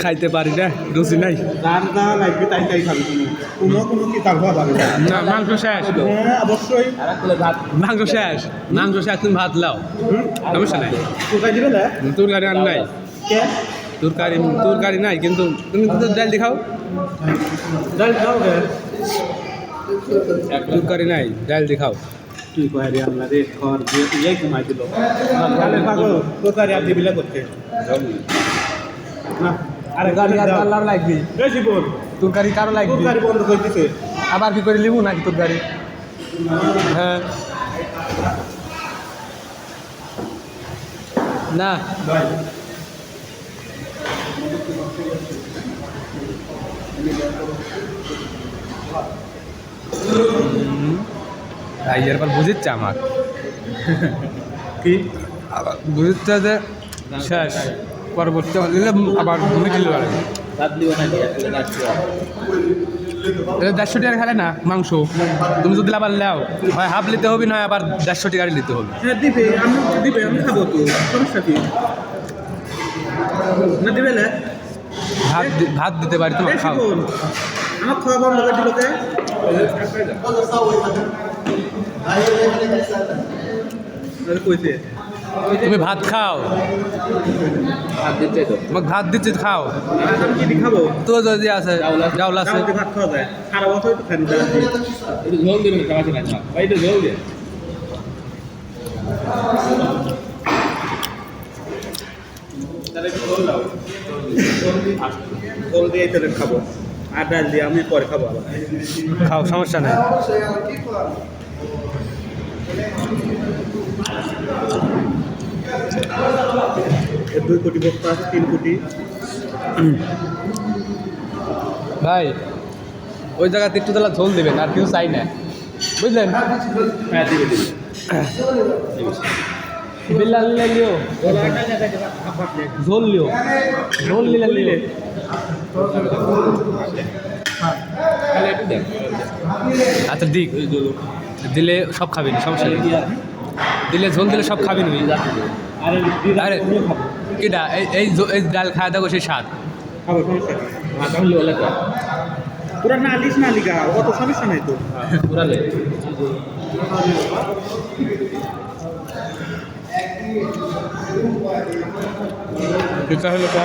খাইতে পারি না রুচি নাই। তার না? মাংস শেষ। হ্যাঁ অবশ্যই মাংস শেষ। মাংস শেষ তুমি ভাত লাও। সমস্যা নাই? তরকারি আর নাই। তরকারি তরকারি নাই কিন্তু তুমি তো ডাল দেখাও ডাল খাও গে। তরকারি নাই ডাল দেখাও তুই কয় রে আল্লাহ রে ঘর দিয়ে ইয়াই কমাই দিল। কোথায় আর দিবিলা করতে? না আরে গাড়ি দাও। লাগবি। বেশি বল তরকারি কারও লাগবি? গাড়ি বন্ধ করে আবার কি করে লিবু নাকি তরকারি হ্যাঁ। না। ভাইয়ের পর বুঝিচ্ছে আমার। কি? আবার বুঝিচ্ছে যে শেষ পরবর্তী দিলে আবার খেলে পারবে এটা দেড়শো টাকা খেলে না মাংস? তুমি যদি আবার লেও হয় হাফ নিতে হবে নয় আবার দেড়শো টাকার নিতে হবে। হ্যাঁ দিবে আমি দিবে আমি খাব তো সমস্যা কি? না দিবে না? ভাত ভাত দিতে পারি তোমার খাও। আমার খাওয়া বন্ধ করে দিল তুমি ভাত খাও। তোমাকে ভাত দিচ্ছি খাও। এখন কি খাব তো যদি আছে ভাত খাওয়া যায় সারা বছর তো একটু ঝোল ঝোল দিয়ে তাহলে খাব আর ডাল দিয়ে আমি পরে খাব খাও সমস্যা নেই। দুই কোটি বস্তা আছে তিন কোটি। ভাই ওই জায়গাতে একটু তাহলে ঝোল দেবেন আর কিছু চাই না। বুঝলেন? হ্যাঁ দিবে দিবে। বিল্লাল লিও। ঝোল লিও। ঝোল লিলে লিলে আচ্ছা দিক দিলে সব খাবি না সমস্যা নেই। দিলে ঝোল দিলে সব খাবি নি। আরে কিটা এই এই এই ডাল খাওয়া দাওয়া সেই স্বাদ। খাব সমস্যা কি পুরা নালিশ নালিকা অত সমস্যা নাই তো। এটা হলো কা